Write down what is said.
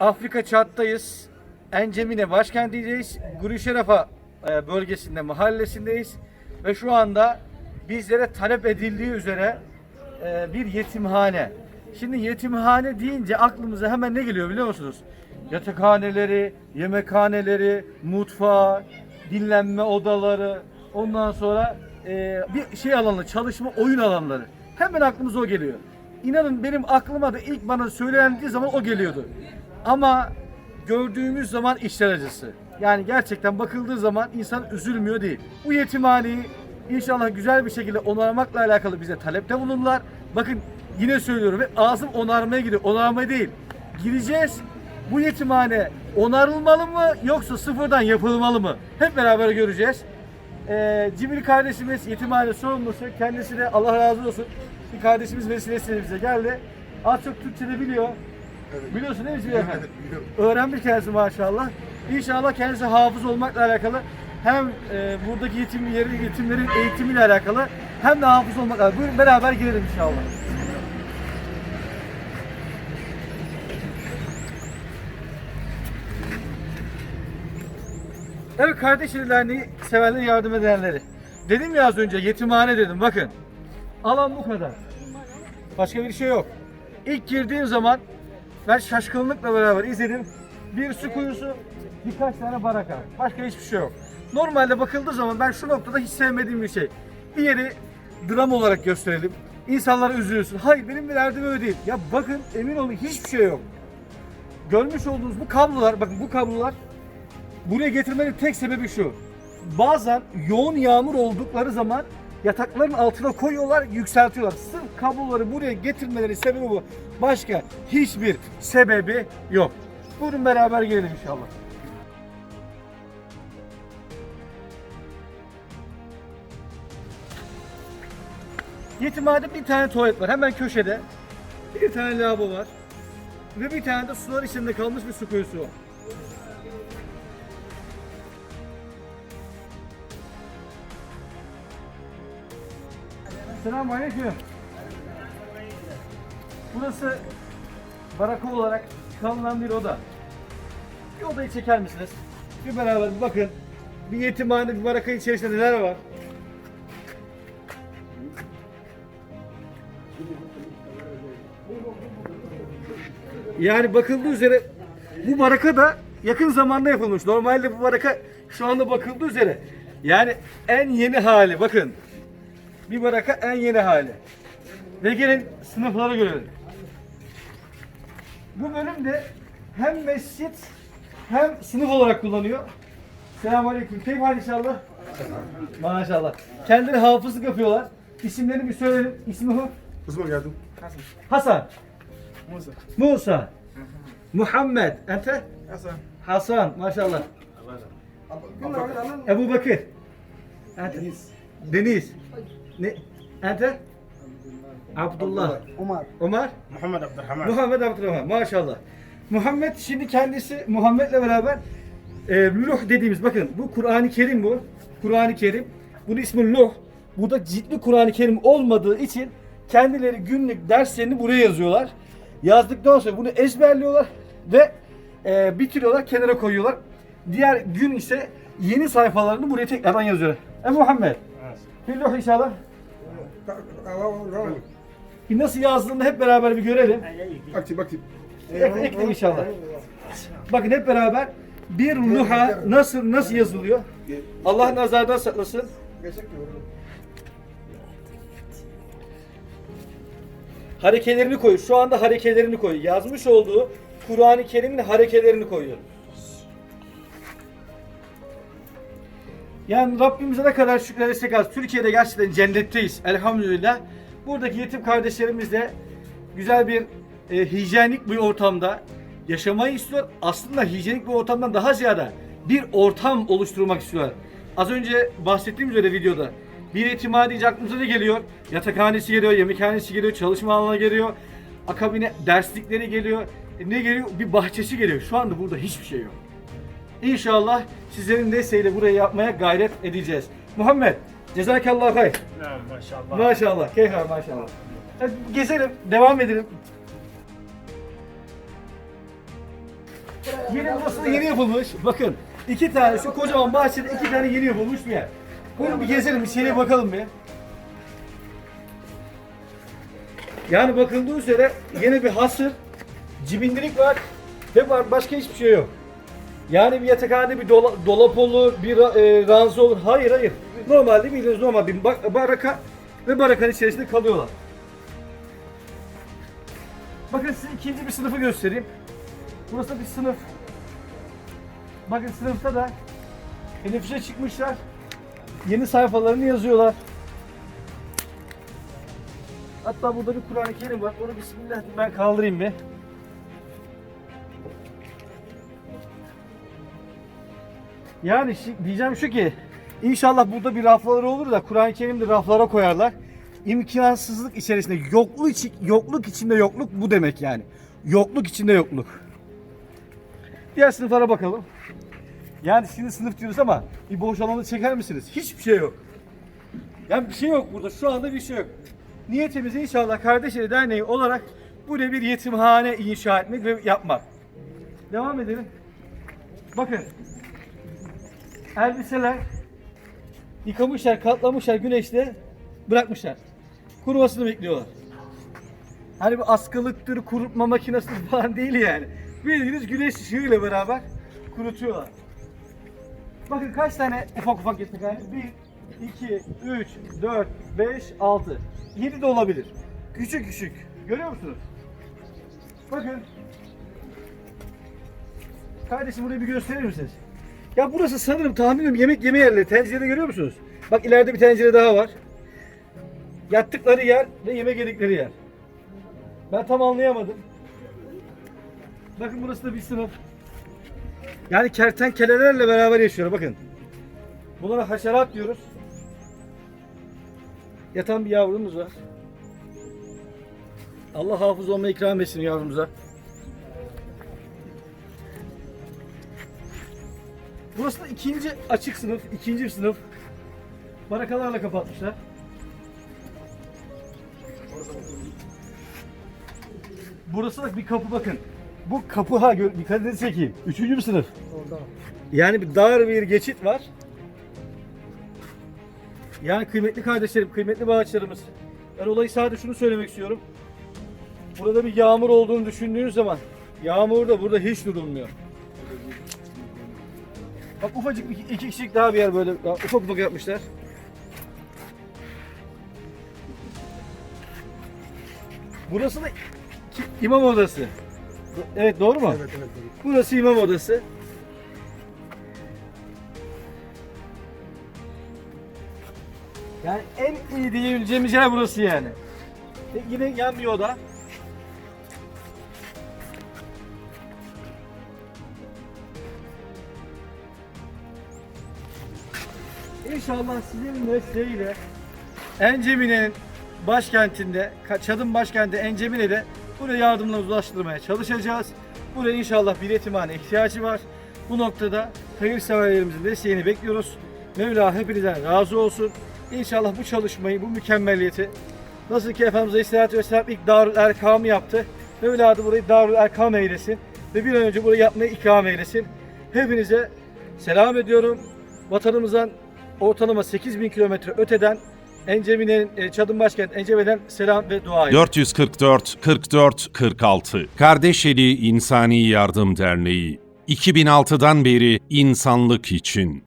Afrika Çat'tayız. Encemine başkentideyiz. Guruşerefa e, bölgesinde mahallesindeyiz. Ve şu anda bizlere talep edildiği üzere e, bir yetimhane. Şimdi yetimhane deyince aklımıza hemen ne geliyor biliyor musunuz? Yatakhaneleri, yemekhaneleri, mutfağı, dinlenme odaları, ondan sonra e, bir şey alanı, çalışma oyun alanları. Hemen aklımıza o geliyor. İnanın benim aklıma da ilk bana söylendiği zaman o geliyordu. Ama gördüğümüz zaman işler acısı. Yani gerçekten bakıldığı zaman insan üzülmüyor değil. Bu yetimhaneyi inşallah güzel bir şekilde onarmakla alakalı bize talepte bulundular. Bakın yine söylüyorum ve ağzım onarmaya gidiyor. Onarmaya değil. Gireceğiz. Bu yetimhane onarılmalı mı yoksa sıfırdan yapılmalı mı? Hep beraber göreceğiz. Ee, Cimri kardeşimiz yetimhane sorumlusu. Kendisi de Allah razı olsun. Bir kardeşimiz vesilesiyle bize geldi. Az çok Türkçe de biliyor. Biliyorsun değil mi Cimri efendi? Öğrenmiş kendisi maşallah. İnşallah kendisi hafız olmakla alakalı hem e, buradaki yetim yeri, yetimlerin eğitimiyle alakalı hem de hafız olmakla alakalı. Buyurun beraber girelim inşallah. Evet kardeşleri derneği sevenleri yardım edenleri. Dedim ya az önce yetimhane dedim bakın. Alan bu kadar. Başka bir şey yok. İlk girdiğim zaman ben şaşkınlıkla beraber izledim. Bir su kuyusu, birkaç tane baraka. Başka hiçbir şey yok. Normalde bakıldığı zaman ben şu noktada hiç sevmediğim bir şey. Bir yeri dram olarak gösterelim. İnsanlara üzülüyorsun. Hayır benim bir derdim öyle değil. Ya bakın emin olun hiçbir şey yok. Görmüş olduğunuz bu kablolar, bakın bu kablolar buraya getirmenin tek sebebi şu. Bazen yoğun yağmur oldukları zaman yatakların altına koyuyorlar, yükseltiyorlar. Sırf kabloları buraya getirmeleri sebebi bu. Başka hiçbir sebebi yok. Buyurun beraber gelelim inşallah. Yetimhanede bir tane tuvalet var hemen köşede. Bir tane lavabo var. Ve bir tane de sular içinde kalmış bir su kuyusu var. Selamun Aleyküm. Burası baraka olarak kullanılan bir oda. Bir odayı çeker misiniz? Bir beraber bir bakın. Bir yetimhane, bir baraka içerisinde neler var? Yani bakıldığı üzere bu baraka da yakın zamanda yapılmış. Normalde bu baraka şu anda bakıldığı üzere yani en yeni hali bakın. Bir baraka en yeni hali. Ve gelin sınıfları görelim. Bu bölümde hem mescit hem sınıf olarak kullanıyor. Selamünaleyküm. Keyif hal inşallah. Maşallah. Kendileri hafızlık yapıyorlar. İsimlerini bir söyleyelim. İsmi hu? Kızma geldim. Hasan. Musa. Musa. Muhammed. Ente? Hasan. Hasan. Maşallah. Ebu Bakır. Ente? Deniz. Ne? Ente? Abdullah. Umar. Ömer? Muhammed Abdurrahman. Muhammed Abdurrahman. Maşallah. Muhammed şimdi kendisi Muhammed'le beraber e, Luh dediğimiz bakın bu Kur'an-ı Kerim bu. Kur'an-ı Kerim. Bunun ismi Luh. Bu da ciltli Kur'an-ı Kerim olmadığı için kendileri günlük derslerini buraya yazıyorlar. Yazdıktan sonra bunu ezberliyorlar ve e, bitiriyorlar, kenara koyuyorlar. Diğer gün ise yeni sayfalarını buraya tekrardan yazıyorlar. E Muhammed. Bir Luh inşallah. Bir nasıl yazdığını hep beraber bir görelim. Aktif aktif. Ek, ekle inşallah. Bakın hep beraber bir luha nasıl nasıl yazılıyor? Allah nazardan saklasın. Harekelerini koy. Şu anda harekelerini koy. Yazmış olduğu Kur'an-ı Kerim'in harekelerini koyuyor. Yani Rabbimize ne kadar şükredersek az. Türkiye'de gerçekten cennetteyiz. Elhamdülillah. Buradaki yetim kardeşlerimiz de güzel bir e, hijyenik bir ortamda yaşamayı istiyor. Aslında hijyenik bir ortamdan daha ziyade bir ortam oluşturmak istiyorlar. Az önce bahsettiğim üzere videoda bir yetimhane deyince aklımıza ne geliyor? Yatakhanesi geliyor, yemekhanesi geliyor, çalışma alanı geliyor. Akabine derslikleri geliyor. E, ne geliyor? Bir bahçesi geliyor. Şu anda burada hiçbir şey yok. İnşallah sizlerin desteğiyle burayı yapmaya gayret edeceğiz. Muhammed, cezakallahu hayr. Maşallah. Maşallah, keyfa maşallah. Hadi gezelim, devam edelim. Yeni burası yeni yapılmış. Bakın iki tane şu kocaman bahçede iki tane yeni yapılmış bir yer. Buyurun bir gezelim içeriye bakalım bir. Yani bakıldığı üzere yine bir hasır, cibindirik var ve var başka hiçbir şey yok. Yani bir yatakhane, bir dola- dolap olur, bir e, ranza olur. Hayır hayır. Normalde bildiğiniz normal bir ba- baraka ve barakanın içerisinde kalıyorlar. Bakın size ikinci bir sınıfı göstereyim. Burası bir sınıf. Bakın sınıfta da teneffüse çıkmışlar. Yeni sayfalarını yazıyorlar. Hatta burada bir Kur'an-ı Kerim var. Onu Bismillah ben kaldırayım bir. Yani diyeceğim şu ki inşallah burada bir rafları olur da Kur'an-ı Kerim'de raflara koyarlar. İmkansızlık içerisinde yokluk içi, yokluk içinde yokluk bu demek yani. Yokluk içinde yokluk. Diğer sınıflara bakalım. Yani şimdi sınıf diyoruz ama bir boş alanı çeker misiniz? Hiçbir şey yok. Yani bir şey yok burada. Şu anda bir şey yok. Niyetimiz inşallah Kardeşleri Derneği olarak buraya bir yetimhane inşa etmek ve yapmak. Devam edelim. Bakın. Elbiseler yıkamışlar, katlamışlar güneşte bırakmışlar. Kurumasını bekliyorlar. Hani bir askılıktır, kurutma makinesi falan değil yani. Bildiğiniz güneş ışığıyla beraber kurutuyorlar. Bakın kaç tane ufak ufak yatakhane? 1, 2, 3, 4, 5, 6. 7 de olabilir. Küçük küçük. Görüyor musunuz? Bakın. Kardeşim burayı bir gösterir misiniz? Ya burası sanırım tahminim yemek yeme yerleri. Tencerede görüyor musunuz? Bak ileride bir tencere daha var. Yattıkları yer ve yemek yedikleri yer. Ben tam anlayamadım. Bakın burası da bir sınıf. Yani kertenkelelerle beraber yaşıyor bakın. Bunlara haşerat diyoruz. Yatan bir yavrumuz var. Allah hafız olmayı ikram etsin yavrumuza. Burası da ikinci açık sınıf, ikinci sınıf. Barakalarla kapatmışlar. Burası da bir kapı bakın. Bu kapı ha gör, dikkatinizi çekeyim. Üçüncü bir sınıf. Yani bir dar bir geçit var. Yani kıymetli kardeşlerim, kıymetli bağışlarımız. Ben olayı sadece şunu söylemek istiyorum. Burada bir yağmur olduğunu düşündüğünüz zaman yağmurda burada hiç durulmuyor. Bak ufacık iki, iki kişilik daha bir yer böyle daha ufak ufak yapmışlar. Burası da imam odası. Evet doğru mu? Evet evet. evet. Burası imam odası. Yani en iyi diyebileceğimiz yer burası yani. Yine yan bir oda. İnşallah sizin desteğiyle Encemine'nin başkentinde, Çad'ın başkenti Encemine'de buraya yardımlarımızı ulaştırmaya çalışacağız. Buraya inşallah bir yetimhane ihtiyacı var. Bu noktada hayırseverlerimizin desteğini bekliyoruz. Mevla hepinizden razı olsun. İnşallah bu çalışmayı, bu mükemmelliyeti nasıl ki Efendimiz Aleyhisselatü Vesselam ilk Darül Erkam'ı yaptı. Mevla da burayı Darül Erkam eylesin. Ve bir an önce burayı yapmayı ikram eylesin. Hepinize selam ediyorum. Vatanımızdan ortalama 8000 kilometre öteden Encemine'nin, e, Çad'ın başkenti Enceme'den selam ve dua ediyorum. 444 44 46 Kardeşeli İnsani Yardım Derneği 2006'dan beri insanlık için